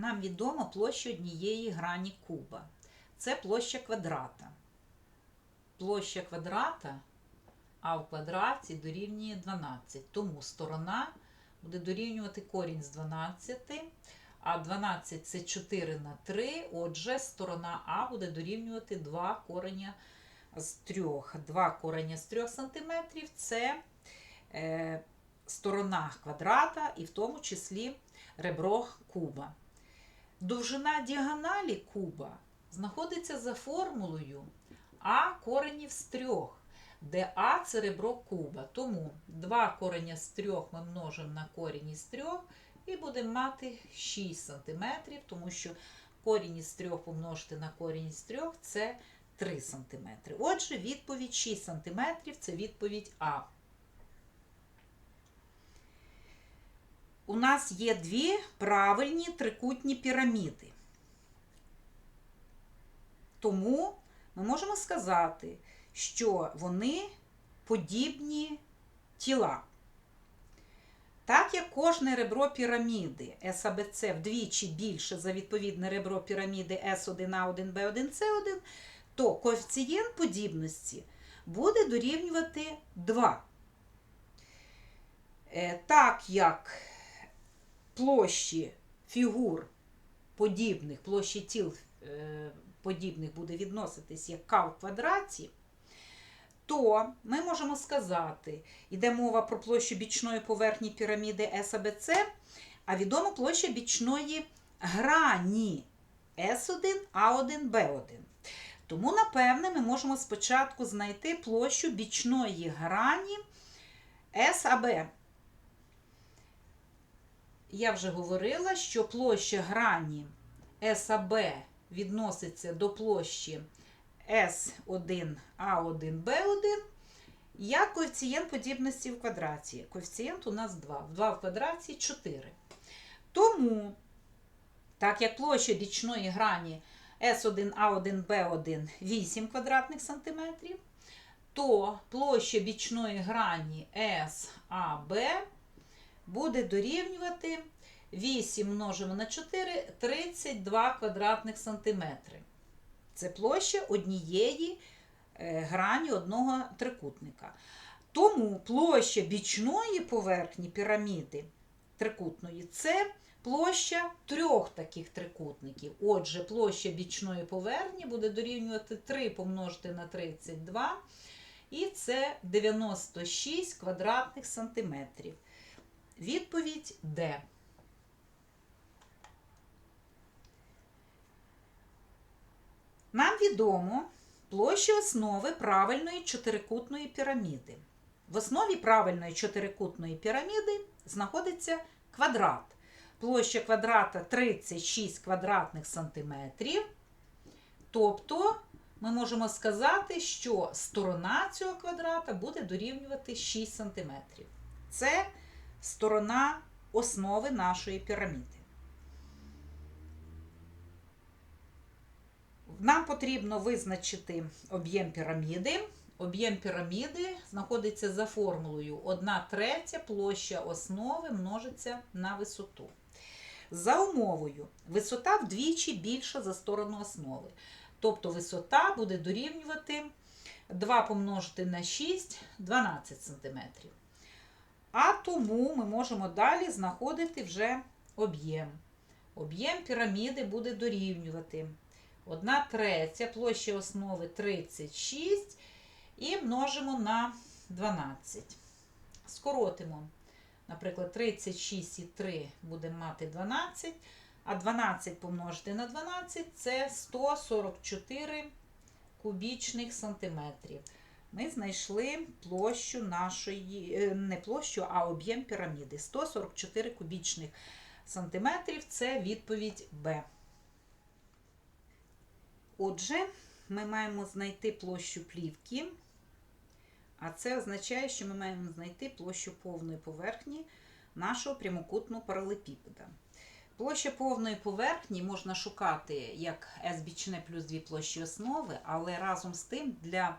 нам відома площа однієї грані куба. Це площа квадрата. Площа квадрата а в квадраті дорівнює 12. Тому сторона буде дорівнювати корінь з 12, а 12 це 4 на 3. Отже, сторона А буде дорівнювати 2 кореня з 3. 2 кореня з 3 см це е, сторона квадрата і в тому числі ребро куба. Довжина діагоналі куба знаходиться за формулою А коренів з 3 де А це ребро куба. Тому 2 кореня з 3 ми множимо на корінь із 3 і будемо мати 6 см, тому що корінь із 3 помножити на корінь із 3 це 3 см. Отже, відповідь 6 см це відповідь А. У нас є дві правильні трикутні піраміди. Тому ми можемо сказати, що вони подібні тіла. Так як кожне ребро піраміди САБЦ вдвічі більше за відповідне ребро піраміди С1А1, Б1, С1, то коефіцієнт подібності буде дорівнювати 2. Е, Так як площі фігур подібних, площі тіл е, подібних буде відноситись як К в квадраті, то ми можемо сказати, йде мова про площу бічної поверхні піраміди САБЦ, а відома площа бічної грані С1, А1, Б1. Тому, напевне, ми можемо спочатку знайти площу бічної грані САБ. Я вже говорила, що площа грані САБ відноситься до площі S1, A1, B1 як коефіцієнт подібності в квадраті. Коефіцієнт у нас 2. 2 в квадраті 4. Тому, так як площа бічної грані S1, A1, B1 8 квадратних сантиметрів, то площа бічної грані SAB буде дорівнювати 8 множимо на 4 32 квадратних сантиметри. Це площа однієї е, грані одного трикутника. Тому площа бічної поверхні піраміди трикутної це площа трьох таких трикутників. Отже, площа бічної поверхні буде дорівнювати 3 помножити на 32, і це 96 квадратних сантиметрів. Відповідь Д. Нам відомо площа основи правильної чотирикутної піраміди. В основі правильної чотирикутної піраміди знаходиться квадрат. Площа квадрата 36 квадратних сантиметрів. Тобто ми можемо сказати, що сторона цього квадрата буде дорівнювати 6 сантиметрів. Це сторона основи нашої піраміди. Нам потрібно визначити об'єм піраміди. Об'єм піраміди знаходиться за формулою 1 третя площа основи множиться на висоту. За умовою, висота вдвічі більша за сторону основи. Тобто висота буде дорівнювати 2 помножити на 6 12 см. А тому ми можемо далі знаходити вже об'єм. Об'єм піраміди буде дорівнювати 1 третя, площа основи 36 і множимо на 12. Скоротимо. Наприклад, 36 і 3 будемо мати 12, а 12 помножити на 12 це 144 кубічних сантиметрів. Ми знайшли площу нашої, е, не площу, а об'єм піраміди. 144 кубічних сантиметрів це відповідь Б. Отже, ми маємо знайти площу плівки, а це означає, що ми маємо знайти площу повної поверхні нашого прямокутного паралепіпеда. Площа повної поверхні можна шукати як S бічне плюс дві площі основи, але разом з тим для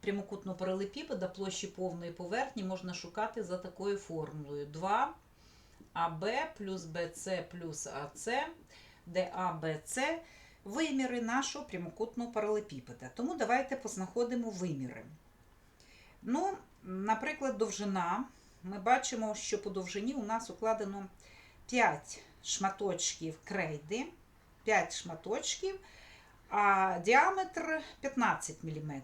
прямокутного паралепіпеда площі повної поверхні можна шукати за такою формулою 2 АБ плюс БЦ плюс АЦ де А, виміри нашого прямокутного паралепіпеда. Тому давайте познаходимо виміри. Ну, наприклад, довжина. Ми бачимо, що по довжині у нас укладено 5 шматочків крейди, 5 шматочків, а діаметр 15 мм.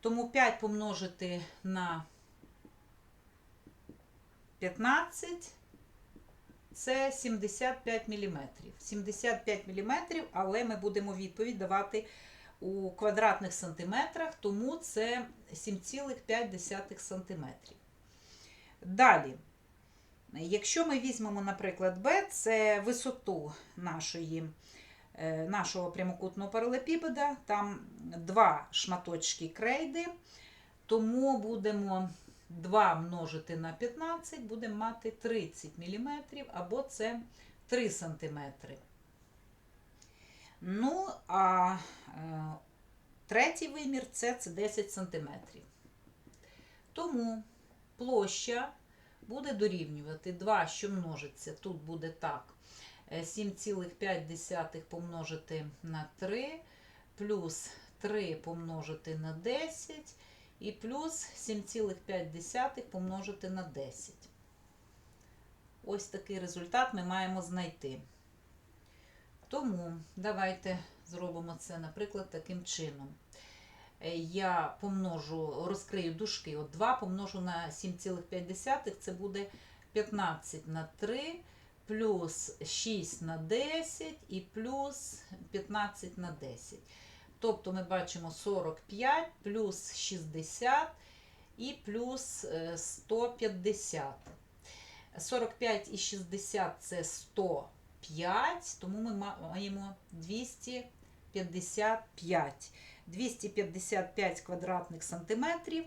Тому 5 помножити на 15 це 75 мм. 75 мм, але ми будемо відповідь давати у квадратних сантиметрах, тому це 7,5 см. Далі, якщо ми візьмемо, наприклад, B, це висоту нашої, нашого прямокутного паралепіпеда, там два шматочки крейди, тому будемо 2 множити на 15, будемо мати 30 мм, або це 3 см. Ну, а е, третій вимір це, це 10 см. Тому площа буде дорівнювати 2, що множиться. Тут буде так. Е, 7,5 помножити на 3, плюс 3 помножити на 10 і плюс 7,5 помножити на 10. Ось такий результат ми маємо знайти. Тому давайте зробимо це, наприклад, таким чином. Е, Я помножу, розкрию дужки. От 2 помножу на 7,5, це буде 15 на 3, плюс 6 на 10 і плюс 15 на 10. Тобто ми бачимо 45 плюс 60 і плюс е, 150. 45 і 60 це 105, тому ми маємо 255. 255 квадратних сантиметрів.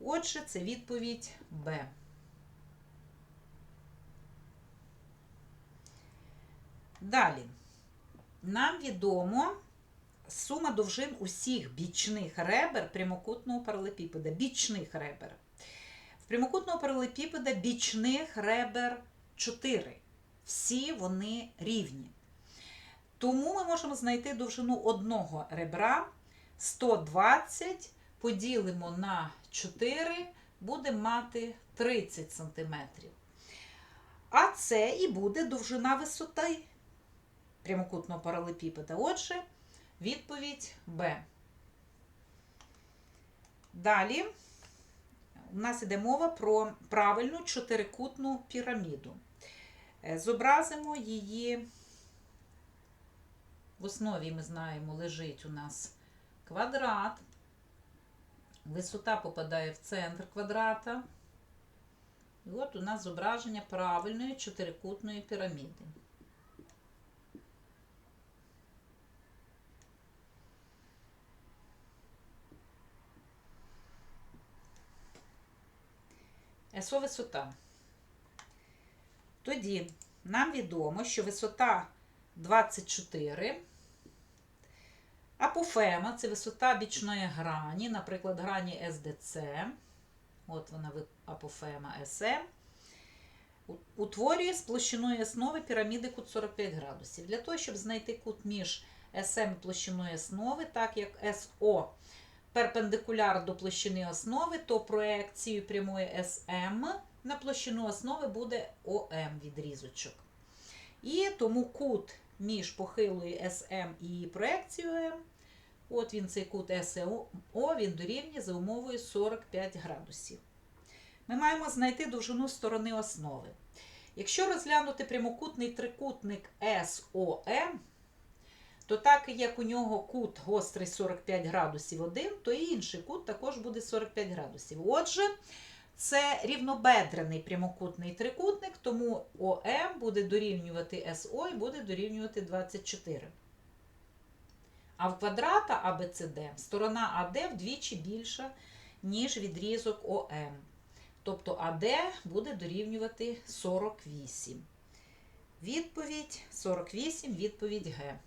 Отже, це відповідь Б. Далі. Нам відомо сума довжин усіх бічних ребер прямокутного паралепіпеда. Бічних ребер. В прямокутного паралепіпеда бічних ребер 4. Всі вони рівні. Тому ми можемо знайти довжину одного ребра 120 поділимо на 4, будемо мати 30 см. А це і буде довжина висоти прямокутного паралепіпеда. Отже, відповідь Б. Далі у нас йде мова про правильну чотирикутну піраміду. Е, Зобразимо її. В основі, ми знаємо, лежить у нас квадрат. Висота попадає в центр квадрата. І от у нас зображення правильної чотирикутної піраміди. СО висота. Тоді нам відомо, що висота 24. Апофема це висота бічної грані, наприклад, грані СДЦ. От вона апофема СМ. Утворює з площиною основи піраміди кут 45 градусів. Для того, щоб знайти кут між СМ і площиною основи, так як СО перпендикуляр до площини основи, то проекцією прямої СМ на площину основи буде ОМ відрізочок. І тому кут між похилою СМ і проекцією М, от він цей кут СО, він дорівнює за умовою 45 градусів. Ми маємо знайти довжину сторони основи. Якщо розглянути прямокутний трикутник СОМ, то так як у нього кут гострий 45 градусів один, то і інший кут також буде 45 градусів. Отже, це рівнобедрений прямокутний трикутник, тому ОМ буде дорівнювати СО і буде дорівнювати 24. А в квадрата АБЦД сторона АД вдвічі більша, ніж відрізок ОМ. Тобто АД буде дорівнювати 48. Відповідь 48, відповідь Г.